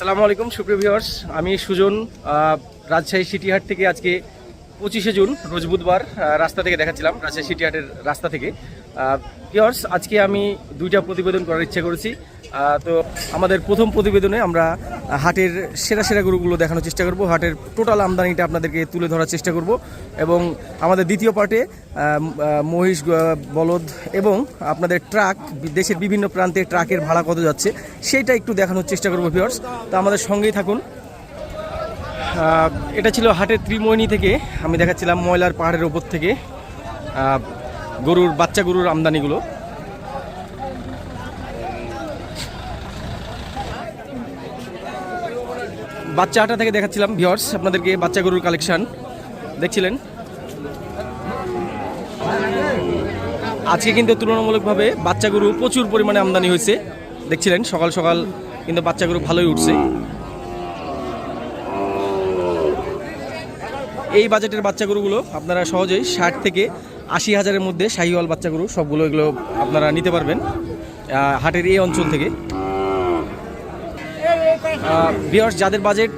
আসসালামু আলাইকুম সুপ্রিয় ভিউয়ার্স আমি সুজন রাজশাহী সিটিহাট থেকে আজকে পঁচিশে জুন, রোজ বুধবার রাস্তা থেকে দেখাচ্ছিলাম, রাজশাহী সিটিহাটের রাস্তা থেকে। ভিউয়ার্স আজকে আমি দুইটা প্রতিবেদন করার ইচ্ছা করেছি। তো আমাদের প্রথম প্রতিবেদনে আমরা হাটের সেরা সেরা গরুগুলো দেখানোর চেষ্টা করব। হাটের টোটাল আমদানিটা আপনাদেরকে তুলে ধরার চেষ্টা করব। এবং আমাদের দ্বিতীয় পার্টে মহিষ বলদ এবং আপনাদের ট্রাক, দেশের বিভিন্ন প্রান্তে ট্রাকের ভাড়া কত যাচ্ছে সেইটা একটু দেখানোর চেষ্টা করব ভিউয়ার্স তো আমাদের সঙ্গেই থাকুন। এটা ছিল হাটের ত্রিমোহিনী থেকে আমি দেখাচ্ছিলাম ময়লার পাহাড়ের ওপর থেকে গরুর, বাচ্চা গরুর আমদানিগুলো। বাচ্চা হাটা থেকে দেখাচ্ছিলাম ভিওর্স আপনাদেরকে বাচ্চা গরুর কালেকশান দেখছিলেন? আজকে কিন্তু তুলনামূলকভাবে বাচ্চা গরু প্রচুর পরিমাণে আমদানি হয়েছে। দেখছিলেন? সকাল সকাল কিন্তু বাচ্চা গরু ভালোই উঠছে। এই বাজেটের বাচ্চা গরুগুলো আপনারা সহজেই ষাট থেকে আশি হাজারের মধ্যে শাহিওয়াল বাচ্চা গরু সবগুলো এগুলো আপনারা নিতে পারবেন হাটের এই অঞ্চল থেকে। বিয়ার্স যাদের বাজেট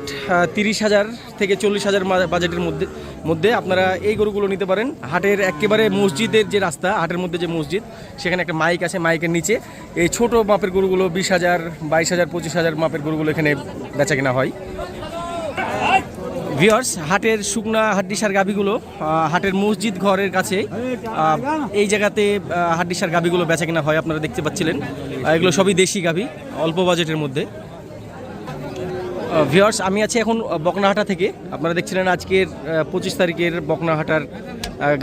তিরিশ হাজার থেকে চল্লিশ হাজার বাজেটের মধ্যে মধ্যে আপনারা এই গরুগুলো নিতে পারেন। হাটের একেবারে মসজিদের যে রাস্তা, হাটের মধ্যে যে মসজিদ, সেখানে একটা মাইক আছে, মাইকের নিচে। এই ছোট মাপের গরুগুলো বিশ হাজার, বাইশ হাজার, পঁচিশ হাজার মাপের গরুগুলো এখানে বেচা কেনা হয়। ভিওর্স হাটের শুকনা হাড্ডিসার গাভিগুলো হাটের মসজিদ ঘরের কাছে এই জায়গাতে হাড্ডিসার গাভিগুলো বেচা কেনা হয় আপনারা দেখতে পাচ্ছিলেন। এগুলো সবই দেশি গাভি, অল্প বাজেটের মধ্যে। ভিওর্স আমি আছি এখন বকনাহাটা থেকে। আপনারা দেখছিলেন আজকের পঁচিশ তারিখের বকনাহাটার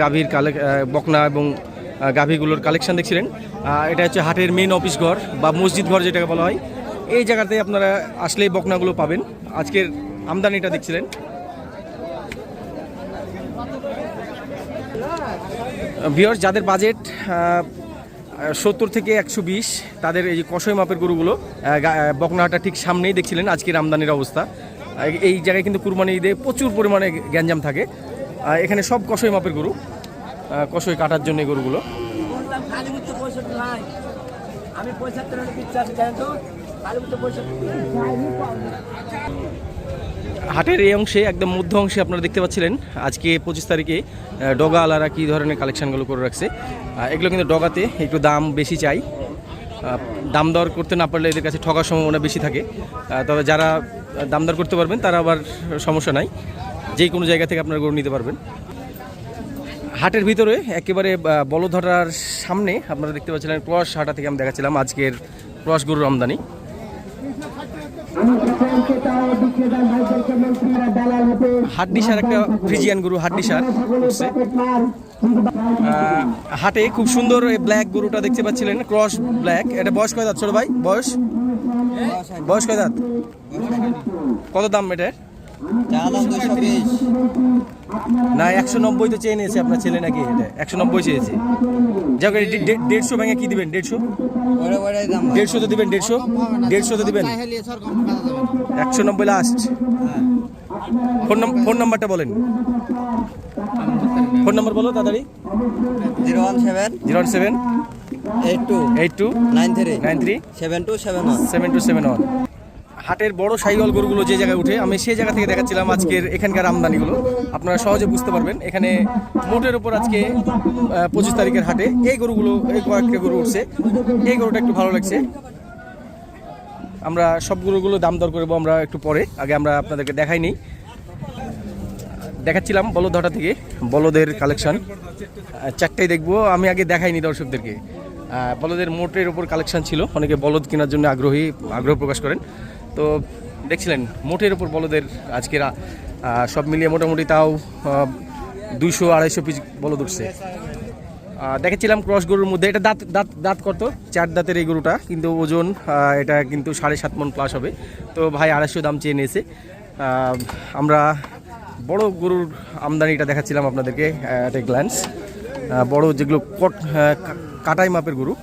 গাভীর কালে বকনা এবং গাভীগুলোর কালেকশন দেখছিলেন। এটা হচ্ছে হাটের মেন অফিস ঘর বা মসজিদ ঘর যেটাকে বলা হয়। এই জায়গাতে আপনারা আসলেই বকনাগুলো পাবেন। আজকের আমদানিটা দেখছিলেন। ভিওর্স যাদের বাজেট সত্তর থেকে একশো বিশ, তাদের এই যে কষই মাপের গরুগুলো বকনাহাটা ঠিক সামনেই দেখছিলেন আজকের আমদানির অবস্থা। এই জায়গায় কিন্তু কুরবানি ঈদে প্রচুর পরিমাণে গ্যাঞ্জাম থাকে। এখানে সব কষই মাপের গরু কষই কাটার জন্য গরুগুলো। আমি পঁয়ষট্টি। হাটের এই অংশে, একদম মধ্য অংশে আপনারা দেখতে পাচ্ছিলেন, আজকে পঁচিশ তারিখে ডগা আলারা কী ধরনের কালেকশানগুলো করে রাখছে। এগুলো কিন্তু ডগাতে একটু দাম বেশি চাই। দাম দর করতে না পারলে এদের কাছে ঠকার সম্ভাবনা বেশি থাকে। তবে যারা দাম দর করতে পারবেন, তারা আবার সমস্যা নাই। যে কোনো জায়গা থেকে আপনারা গরু নিতে পারবেন। হাটের ভিতরে একেবারে বলধরার সামনে আপনারা দেখতে পাচ্ছিলেন, ক্রস হাটা থেকে আমি দেখাচ্ছিলাম, আজকের ক্রস গরুর আমদানি। হাড্ডিসার একটা ফ্রিজিয়ান গরু হাড্ডিসার। উঠছে হাটে খুব সুন্দর এই ব্ল্যাক গরুটা দেখতে পাচ্ছিলেন ক্রস ব্ল্যাক এটা বয়স কয় দাঁত ছোট ভাই? বয়স? বয়স কয় দাঁত? কত দাম এটার? না একশো নব্বই তো চেয়ে নিয়েছে আপনার ছেলে নাকি? এটা একশো নব্বই চেয়েছে। যাক দেড়শো ভেঙে কি দিবেন? দেড়শো? দেড়শো তো দিবেন দেড়শো? দেড়শো তো দিবেন? একশো নব্বই লাস্ট ফোন ফোন নাম্বারটা বলেন। ফোন নাম্বার বলো তাড়াতাড়ি। Zero one seven zero seven eight two eight two nine three nine three seven two seven one. Seven two seven one. হাটের বড় সাইওয়াল গরুগুলো যে জায়গায় উঠে, আমি সেই জায়গা থেকে দেখাচ্ছিলাম আজকের এখানকার আমদানিগুলো। আপনারা সহজে বুঝতে পারবেন, এখানে মোটের উপর আজকে পঁচিশ তারিখের হাটে এই গরুগুলো, এই কয়েকটা গরু উঠছে। এই গরুটা একটু ভালো লাগছে। আমরা সব গরুগুলো দাম দর করব আমরা একটু পরে, আগে আমরা আপনাদেরকে দেখাই নিই। দেখাচ্ছিলাম বলদ বলদহটা থেকে, বলদের কালেকশন। চারটাই দেখব, আমি আগে দেখাইনি দর্শকদেরকে। বলদের মোটের ওপর কালেকশন ছিল, অনেকে বলদ কেনার জন্য আগ্রহী, আগ্রহ প্রকাশ করেন। তো দেখছিলেন মোটের ওপর বলদের আজকের সব মিলিয়ে মোটামুটি তাও দুইশো আড়াইশো পিস বলদ উঠছে। দেখেছিলাম ক্রস গরুর মধ্যে, এটা দাঁত দাঁত দাঁত কত? চার দাঁতের এই গরুটা, কিন্তু ওজন এটা কিন্তু সাড়ে সাত মন প্লাস হবে। তো ভাই আড়াইশো দাম চেয়ে নিয়েছে। আমরা বড় গরুর আমদানিটা দেখাচ্ছিলাম আপনাদেরকে একটা গ্ল্যান্স বড় যেগুলো কট কাটাই মাপের গরু,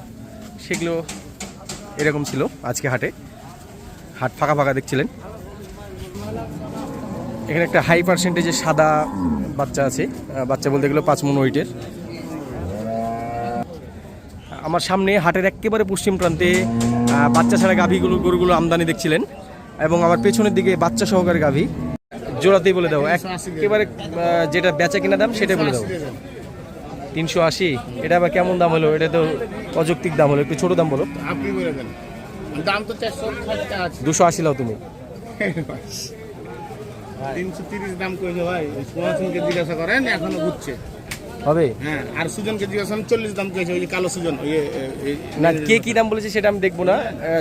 সেগুলো এরকম ছিল আজকে হাটে। হাট ফাঁকা ফাঁকা দেখছিলেন। এখানে একটা হাই পার্সেন্টেজের সাদা বাচ্চা আছে। বাচ্চা বলতে গেলে পাঁচ মন ওয়েটের আমার সামনে হাটের একেবারে পশ্চিম প্রান্তে বাচ্চা ছাড়া গাভীগুলো, গরুগুলো আমদানি দেখছিলেন। এবং আমার পেছনের দিকে বাচ্চা সহকারে গাভী। জোড়াতেই বলে দাও একেবারে যেটা বেচা কিনা দাম সেটাই বলে দাও তিনশো আশি, এটা আবার কেমন দাম হলো? এটা তো অযৌক্তিক দাম হলো, একটু ছোটো দাম বলো। দাম তো চারশো ষাট টাকা আছে। দুশো আশি লাও তুমি। তিনশো তিরিশ দাম কইছে ভাই। সুহাসনকে জিজ্ঞাসা করেন এখনও ঘুরছে। হবে? হ্যাঁ আর সুজনকে জিজ্ঞাসা করেন চল্লিশ দাম কইছে ওই যে কালো সুজন না কে কি দাম বলেছে সেটা আমি দেখব না।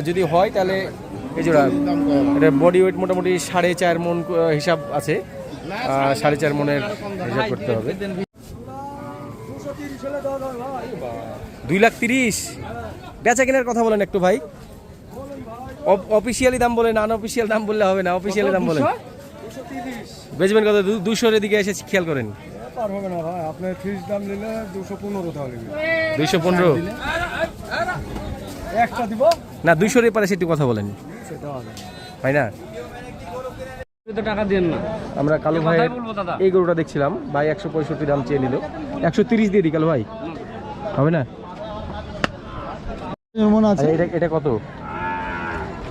যদি হয় তাহলে এই জোড়া এটা বডি ওয়েট মোটামুটি সাড়ে চার মন হিসাব আছে। সাড়ে চার মনের হিসাব করতে হবে। দুই লাখ তিরিশ? বেচা কেনার কথা বলেন একটু ভাই। অফিসিয়ালি দাম বলে বলেন আনঅফিসিয়াল দাম বললে হবে না অফিসিয়ালি দাম বলেন বেচবেন কত? দুশোর দিকে এসে খেয়াল করেন। আর হবে না ভাই আপনার ফ্রিজ দাম নিলে দুশো পনেরো তাহলে। দুইশো পনেরো? একটা দিব? না দুইশোর এপারে সেটি কথা বলেন। সেটা তাই না? টাকা দেন না। আমরা কালো ভাইয়ের এই গরুটা দেখছিলাম। ভাই একশো পঁয়ষট্টি দাম চেয়ে নিল। একশো তিরিশ দিয়ে দিই কালো ভাই। হবে না? এটা কত?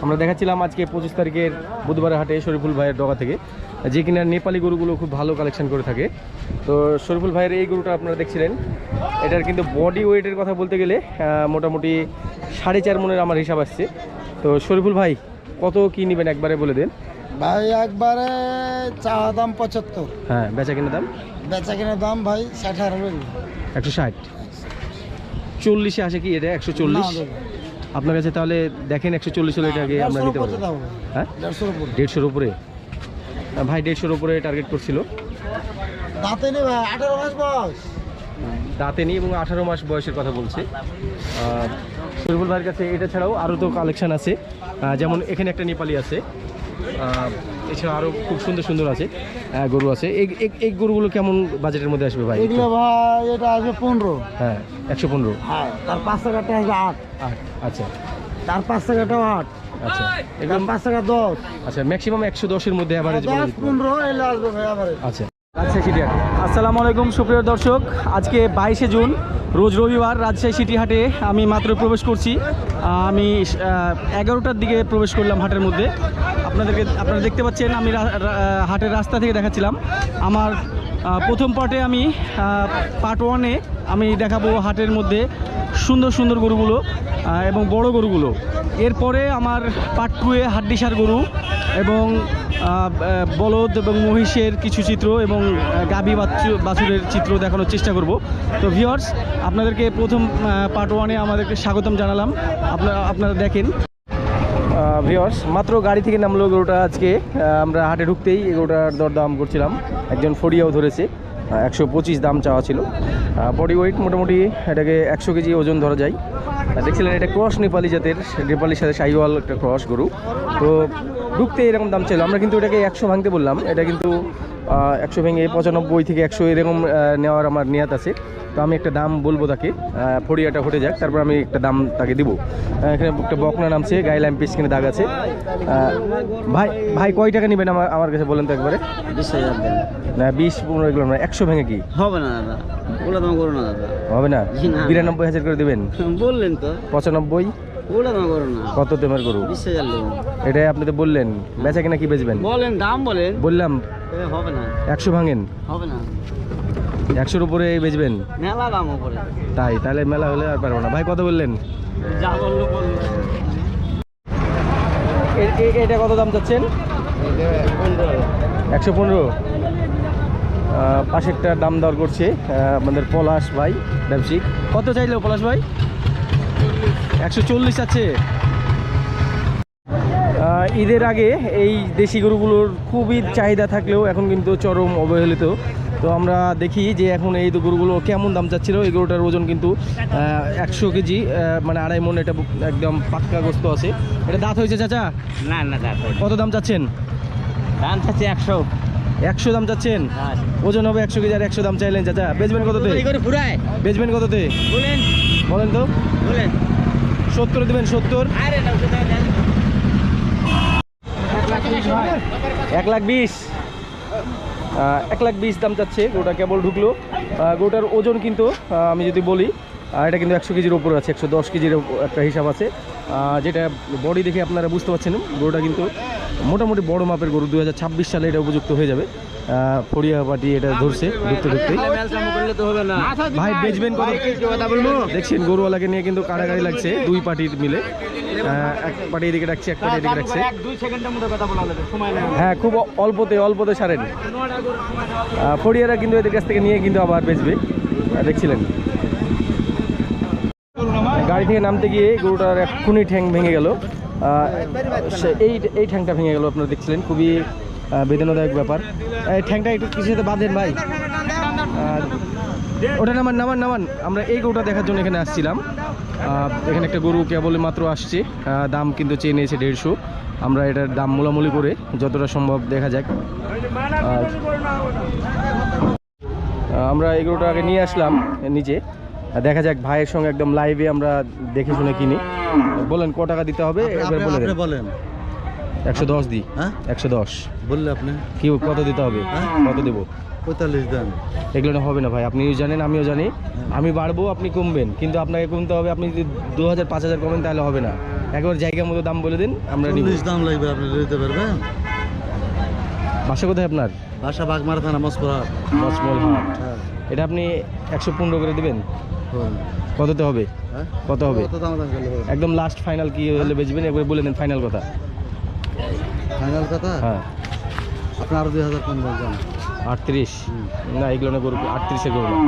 আমরা দেখাচ্ছিলাম আজকে পঁচিশ তারিখের বুধবারের হাটে শরীফুল ভাইয়ের ডগা থেকে যে কিনা নেপালি গরুগুলো খুব ভালো কালেকশন করে থাকে। তো শরীফুল ভাইয়ের এই গরুটা আপনারা দেখছিলেন। এটার কিন্তু বডি ওয়েটের কথা বলতে গেলে মোটামুটি সাড়ে চার মনের আমার হিসাব আসছে। তো শরীফুল ভাই কত কি নেবেন একবারে বলে দেন? ভাই একবারে চা দাম পঁচাত্তর। হ্যাঁ বেচা কিনা দাম? বেচা কেনার দাম ভাই ষাট হাজার একশো ষাট। চল্লিশে আসে কি এটা? একশো চল্লিশ? আপনার কাছে তাহলে দেখেন একশো চল্লিশ হলে এটাকে আমরা নিতে পারব। হ্যাঁ? দেড়শোর উপরে। ভাই দেড়শোর উপরে টার্গেট করছিল। দাঁতে নেই ভাই আঠারো মাস বয়স। দাঁতে নেই এবং আঠারো মাস বয়সের কথা বলছে। শরীফুল ভাইয়ের কাছে এটা ছাড়াও আরও তো কালেকশান আছে। যেমন এখানে একটা নেপালি আছে। এছাড়া আরও খুব সুন্দর সুন্দর আছে গরু আছে। এই এই- এই গরুগুলো কেমন বাজেটের মধ্যে আসবে ভাই? এগুলো ভাই এটা আসবে পনেরো। হ্যাঁ একশো পনেরো। হ্যাঁ তার পাঁচ টাকাটা আসবে আট। আট আচ্ছা। তার পাঁচ টাকাটাও আট। আচ্ছা। এগুলো পাঁচ টাকা দশ। আচ্ছা ম্যাক্সিমাম একশো দশের মধ্যে অ্যাভারেজ পনেরো এলে আসবে ভাই আবার আচ্ছা। রাজশাহী আসসালামু আলাইকুম সুপ্রিয় দর্শক। আজকে বাইশে জুন। রোজ রবিবার রাজশাহী সিটি হাটে আমি মাত্র প্রবেশ করছি। আমি এগারোটার দিকে প্রবেশ করলাম হাটের মধ্যে। আপনাদেরকে, আপনারা দেখতে পাচ্ছেন, আমি হাটের রাস্তা থেকে দেখাচ্ছিলাম। আমার প্রথম পার্টে আমি পার্ট ওয়ানে আমি দেখাবো হাটের মধ্যে সুন্দর সুন্দর গরুগুলো এবং বড় গরুগুলো। এরপরে আমার পার্ট টুয়ে হাড্ডিসার গরু এবং বলদ এবং মহিষের কিছু চিত্র এবং বাচ্চু বাছুরের চিত্র দেখানোর চেষ্টা করব। তো ভিওর্স আপনাদেরকে প্রথম পার্ট ওয়ানে আমাদেরকে স্বাগতম জানালাম। আপনারা আপনারা দেখেন। ভিওর্স মাত্র গাড়ি থেকে নামলো গরুটা আজকে। আমরা হাটে ঢুকতেই গরুটার দরদাম করছিলাম। একজন ফড়িয়াও ধরেছে। একশো পঁচিশ দাম চাওয়া ছিল। বডি ওয়েট মোটামুটি এটাকে একশো কেজি ওজন ধরা যায়। দেখছিলেন এটা ক্রস নেপালি জাতের, নেপালির সাথে সাইওয়াল একটা ক্রস গরু। তো ঢুকতে এরকম দাম ছিল। আমরা কিন্তু এটাকে একশো ভাঙতে বললাম। এটা কিন্তু একশো ভেঙে পঁচানব্বই থেকে একশো এরকম নেওয়ার আমার নিয়াত আছে। তো আমি একটা দাম বলব তাকে। ফড়িয়াটা হটে যাক তারপর আমি একটা দাম তাকে দিব। এখানে একটা বকনা নামছে গায়ে ল্যাম্প পিস কিনে দাগ আছে। ভাই ভাই কয় টাকা নেবেন আমার আমার কাছে বলেন তো একবারে? না বিশ পনেরো এগুলো না একশো ভেঙে কি? হবে না দাদা। ওগুলো তোমার করো না দাদা। হবে না? না। বিরানব্বই হাজার করে দেবেন। বললেন তো। পঁচানব্বই? কত তেমের গরু? এটাই আপনি তো বললেন বেচা কিনা কি বেচবেন? বলেন দাম বলেন। বললাম হবে না। একশো ভাঙেন। হবে না। একশোর উপরে বেচবেন? মেলা দাম ওপরে তাই তাহলে মেলা হলে আর পারব না। ভাই কত বললেন? যা বলল এটা কত দাম চাচ্ছেন? একশো পনেরো। পাশেরটা দাম দর করছে আমাদের পলাশ ভাই ব্যবসায়িক। কত চাইলো পলাশ ভাই? একশো চল্লিশ আছে। ঈদের আগে এই দেশি গরুগুলোর খুবই চাহিদা থাকলেও এখন কিন্তু চরম অবহেলিত। তো আমরা দেখি যে এখন এই গরুগুলো কেমন দাম চাচ্ছিল? এই গরুটার ওজন কিন্তু একশো কেজি মানে আড়াই মন এটা একদম পাক্কা গোস্ত আছে। এটা দাঁত হয়েছে চাচা? না না দাদা কত দাম চাচ্ছেন? দাম চাচ্ছে একশো। একশো দাম চাচ্ছেন? ওজন হবে একশো কেজি আর একশো দাম চাইলেন চাচা। বেচবেন কততে? বেচবেন কততে? বলেন। বলেন তো। বলেন। সত্তর দেবেন, সত্তর। এক লাখ বিশ। এক লাখ বিশ দাম চাচ্ছে, গোটা কেবল ঢুকলো। গোটার ওজন কিন্তু আমি যদি বলি এটা কিন্তু একশো কেজির ওপরে আছে, একশো দশ কেজির একটা হিসাব আছে। যেটা বডি দেখে আপনারা বুঝতে পারছেন, গরুটা কিন্তু মোটামুটি বড় মাপের গরু, দুই হাজার ছাব্বিশ সালে এটা উপযুক্ত হয়ে যাবে। ফড়িয়া পাটি এটা ধরছে ঢুকতে ঢুকতেই। করলে তো হবে না ভাই, বেচবেন দেখছেন, গরুওয়ালাকে নিয়ে কিন্তু কাড়াকাড়ি লাগছে, দুই পার্টির মিলে। এক পার্টি এদিকে রাখছে, এক পার্টি এদিকে রাখছে। হ্যাঁ খুব অল্পতে অল্পতে সারেন। ফড়িয়ারা কিন্তু এদের কাছ থেকে নিয়ে কিন্তু আবার বেচবে। দেখছিলেন। গাড়ি থেকে নামতে গিয়ে গরুটার এক্ষুনি ঠ্যাং ভেঙে গেল। এই এই ঠ্যাংটা ভেঙে গেল, আপনারা দেখছিলেন। খুবই বেদনাদায়ক ব্যাপার। এই ঠ্যাংটা একটু কিছু সাথে বাঁধেন ভাই? ওটা নামান নামান নামান। আমরা এই গরুটা দেখার জন্য এখানে আসছিলাম। এখানে একটা গরু কেবল মাত্র আসছে দাম কিন্তু চেয়ে নিয়েছে দেড়শো। আমরা এটার দাম মোলামুলি করে যতটা সম্ভব দেখা যাক। আমরা এই গরুটা আগে নিয়ে আসলাম নিচে। দেখা যাক ভাইয়ের সঙ্গে একদম লাইভে আমরা দেখে শুনে কিনি। বলেন ক টাকা দিতে হবে? একবার বলে বলেন। একশো দশ দিই। হ্যাঁ? একশো দশ। বললে আপনি। কি কত দিতে হবে? হ্যাঁ? কত দেবো? পঁয়তাল্লিশ দেন। এগুলো হবে না ভাই আপনিও জানেন আমিও জানি। আমি বাড়বো আপনি কমবেন। কিন্তু আপনাকে কমতে হবে আপনি যদি দু হাজার পাঁচ হাজার কমেন তাহলে হবে না। একবার জায়গা মতো দাম বলে দিন আমরা চল্লিশ দাম লাগবে আপনি দিতে পারবেন? বাসা কোথায় আপনার? বাসা বাগমারা থানা মস্করা মসমল হাট। এটা আপনি একশো পনেরো করে দিবেন? কততে হবে? হ্যাঁ? কত হবে? একদম লাস্ট ফাইনাল কি হলে বেচবেন? একবার বলে দেন ফাইনাল কথা। ফাইনাল কথা? হ্যাঁ। আপনার দুই হাজার আটত্রিশ। না এগুলো না গরু আটত্রিশে গরু। না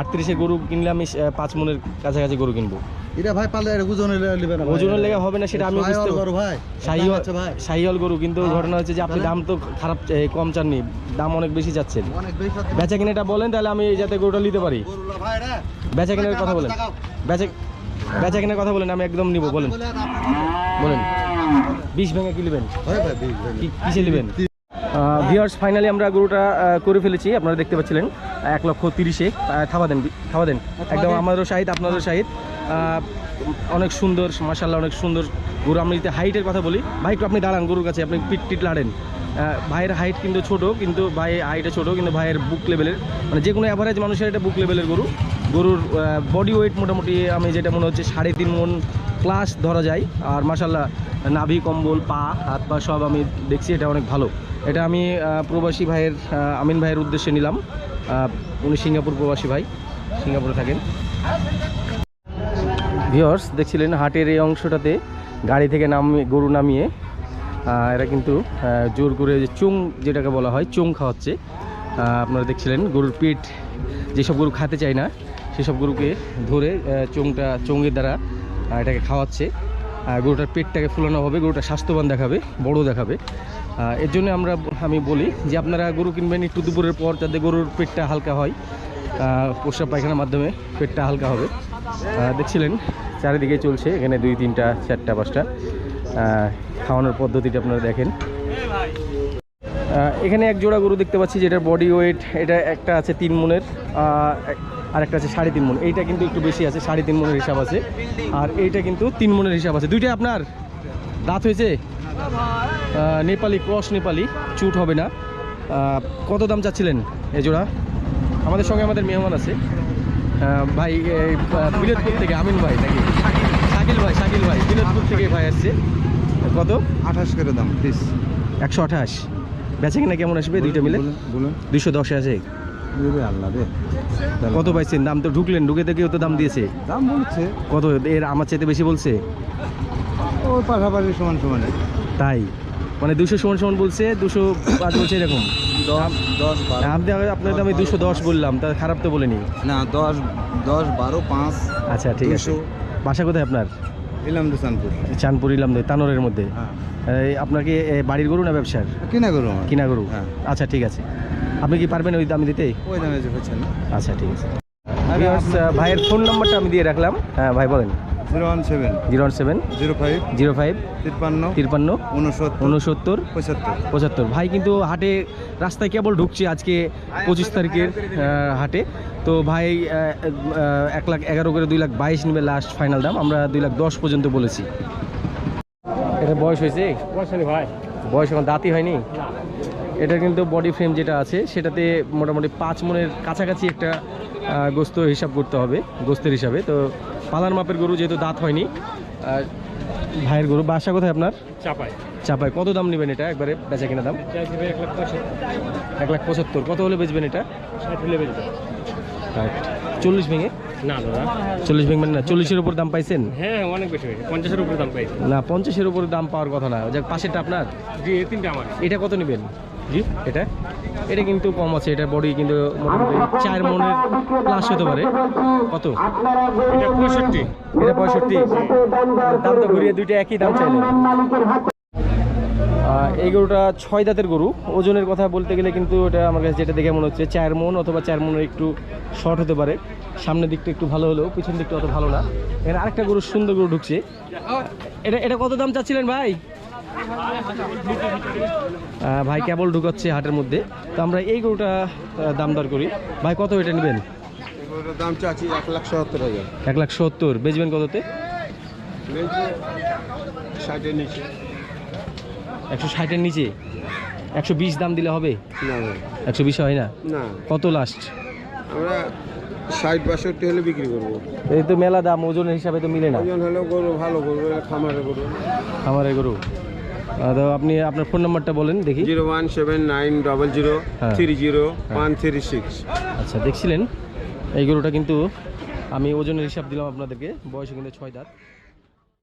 আটত্রিশের গরু কিনলে আমি পাঁচ মনের কাছাকাছি গরু কিনবো। এটা ভাই পারলে এটা ওজনে নেবে না ওজনের লেগে হবে না সেটা আমি বুঝতে গরু ভাই শাহিওয়াল আছে ভাই। শাহিওয়াল গরু কিন্তু হ্যাঁ। ঘটনা হচ্ছে যে আপনি দাম তো খারাপ কম চাননি দাম অনেক বেশি বেশি আছে। বেচা কিনেটা বলেন তাহলে আমি যাতে গরুটা নিতে পারি। বেচা কিনের কথা বলেন। বেচা বেচা কিনের কথা বলেন আমি একদম নিব বলেন। বলেন বিষ ভেঙে কি নেবেন? বিশ কিসে নেবেন? ভিওর্স ফাইনালি আমরা গরুটা করে ফেলেছি আপনারা দেখতে পাচ্ছিলেন। এক লক্ষ তিরিশে থাবা দেন থাবা দেন। একদম আমাদেরও শাহিদ আপনাদেরও শাহিদ অনেক সুন্দর মাসাল্লাহ অনেক সুন্দর গরু। আমি যদি হাইটের কথা বলি, ভাই একটু আপনি দাঁড়ান, গরুর কাছে আপনি পিট টিট লাড়েন। ভাইয়ের হাইট কিন্তু ছোট, কিন্তু ভাই হাইটে ছোট, কিন্তু ভাইয়ের বুক লেভেলের মানে যে কোনো অ্যাভারেজ মানুষের এটা বুক লেভেলের গরু। গরুর বডি ওয়েট মোটামুটি আমি যেটা মনে হচ্ছে সাড়ে তিন মন ক্লাস ধরা যায়। আর মাসাল্লাহ নাভি, কম্বল, পা, হাত পা সব আমি দেখছি এটা অনেক ভালো। এটা আমি প্রবাসী ভাইয়ের আমিন ভাইয়ের উদ্দেশ্যে নিলাম। উনি সিঙ্গাপুর প্রবাসী ভাই, সিঙ্গাপুরে থাকেন। ভিওর্স দেখছিলেন হাটের এই অংশটাতে গাড়ি থেকে নামিয়ে গরু নামিয়ে এরা কিন্তু জোর করে যে চুং যেটাকে বলা হয়, চুং খাওয়াচ্ছে। আপনারা দেখছিলেন গরুর পেট, যেসব গরু খাতে চায় না, সেসব গরুকে ধরে চোংটা, চোঙের দ্বারা এটাকে খাওয়াচ্ছে। গরুটার পেটটাকে ফুলানো হবে, গরুটা স্বাস্থ্যবান দেখাবে, বড় দেখাবে। এর জন্য আমরা আমি বলি যে আপনারা গরু কিনবেন একটু দুপুরের পর, যাতে গরুর পেটটা হালকা হয়। প্রস্রাব পায়খানার মাধ্যমে পেটটা হালকা হবে। দেখছিলেন, চারিদিকে চলছে, এখানে দুই, তিনটা, চারটা, পাঁচটা। খাওয়ানোর পদ্ধতিটা আপনারা দেখেন। এখানে এক জোড়া গরু দেখতে পাচ্ছি, যেটার বডি ওয়েট এটা একটা আছে তিন মনের আর একটা আছে সাড়ে তিন মন। এইটা কিন্তু একটু বেশি আছে, সাড়ে তিন মনের হিসাব আছে। আর এইটা কিন্তু তিন মনের হিসাব আছে। দুইটাই আপনার? দাঁত হয়েছে? নেপালি, ক্রস নেপালি, চুট হবে না। কত দাম চাচ্ছিলেন এই জোড়া? আমাদের সঙ্গে আমাদের মেহমান আছে। ভাই বিনোদপুর থেকে আমিন ভাই নাকি? শাকিল ভাই শাকিল ভাই বিনোদপুর থেকে ভাই আসছে। কত? আঠাশ করে দাম প্লিজ একশো আঠাশ। বেচে কিনা কেমন আসবে দুইটা মিলে? বলুন দুইশো দশে আছে। আল্লাহ রে। কত পাইছেন? দাম তো ঢুকলেন ঢুকে থেকেও তো দাম দিয়েছে। দাম বলছে। কত? এর আমার চাইতে বেশি বলছে? ওই পাশাপাশি সমান সমানে। তাই? মানে দুশো সমান সমান বলছে দুশো পাঁচ বলছে এরকম। দশ দশ বারো। আপনি আপনার তো আমি দুশো দশ বললাম তা খারাপ তো বলিনি। না দশ দশ বারো পাঁচ আচ্ছা ঠিক আছে। বাসা কোথায় আপনার? ইলাম দুসানপুর চাঁদপুর ইলাম তানোরের মধ্যে। হ্যাঁ। এই আপনার কি বাড়ির গরু না ব্যবসার? কিনা আমার। কিনা গরু। হ্যাঁ। আচ্ছা ঠিক আছে। আপনি কি পারবেন ওই দামি দিতে? ওই দামে আচ্ছা ঠিক আছে। ভাইয়ের ফোন নাম্বারটা আমি দিয়ে রাখলাম। হ্যাঁ ভাই বলেন। Zero one seven. Zero one seven. Zero five. Zero five. তিপ্পান্ন। উনসত্তর উনসত্তর পঁচাত্তর। পঁচাত্তর। ভাই কিন্তু হাটে রাস্তায় কেবল ঢুকছে আজকে পঁচিশ তারিখের হাটে। তো ভাই এক লাখ এগারো করে দুই লাখ বাইশ নেবে লাস্ট ফাইনাল দাম। আমরা দুই লাখ দশ পর্যন্ত বলেছি। এটা বয়স হয়েছে? ভাই। বয়স এখন দাঁতই হয়নি? এটা কিন্তু বডি ফ্রেম যেটা আছে সেটাতে মোটামুটি পাঁচ মনের কাছাকাছি একটা গোস্ত হিসাব করতে হবে গোস্তের হিসাবে। তো পালার মাপের গরু যেহেতু দাঁত হয়নি আর ভাইয়ের গরু বাসা কোথায় আপনার? চাপায় চাপায় কত দাম নেবেন এটা? একবারে বেচা কিনা দাম? এক লাখ পঁচাত্তর। কত হলে বেচবেন এটা? চল্লিশ ভেঙে? না দাদা। চল্লিশ ভেঙবেন না চল্লিশের উপর দাম পাইছেন? হ্যাঁ অনেক বেশি পঞ্চাশের উপরে দাম না পঞ্চাশের উপরে দাম পাওয়ার কথা না। পাশেরটা আপনার? জি তিনটা আমার। এটা কত নেবেন? জি এটা? এটা কিন্তু কম আছে এটা বডি কিন্তু মোটামুটি চার মনের প্লাস হতে পারে। কত? এটা পঁয়ষট্টি। এটা পঁয়ষট্টি। দাম তো ঘুরিয়ে দুইটা একই দাম চাইলেন। আহ, এই গরুটা ছয় দাঁতের গরু। ওজনের কথা বলতে গেলে কিন্তু এটা আমার কাছে যেটা দেখে মনে হচ্ছে চার মন অথবা চার মনের একটু শর্ট হতে পারে। সামনের দিকটা একটু ভালো হলেও পিছন দিকটা অত ভালো না। এখানে আরেকটা গরু সুন্দর গরু ঢুকছে। এটা এটা কত দাম চাচ্ছিলেন ভাই? ভাই কেবল ঢুকাচ্ছে হাটের মধ্যে। তো আমরা এই গরুটা দাম দর করি। ভাই কত এটা নেবেন? দাম চাচ্ছি এক লাখ সত্তর হাজার। এক লাখ সত্তর। বেচবেন কততে? ষাটের নিচে। একশো ষাটের নিচে? একশো বিশ দাম দিলে হবে? না একশো বিশ হয় না? না। কত লাস্ট আমরা ষাট বাষট্টি হলে বিক্রি করব। এই তো মেলা দাম ওজনের হিসাবে তো মিলে না। ওজন হলেও গরু ভালো গরু খামারে গরু। এই গরু। তো আপনি আপনার ফোন নাম্বারটা বলেন দেখি। Zero one seven nine double zero হ্যাঁ। Three zero one three six. আচ্ছা দেখছিলেন? এইগুলোটা গরুটা কিন্তু আমি ওজনের হিসাব দিলাম আপনাদেরকে। বয়সে কিন্তু ছয় দাঁত।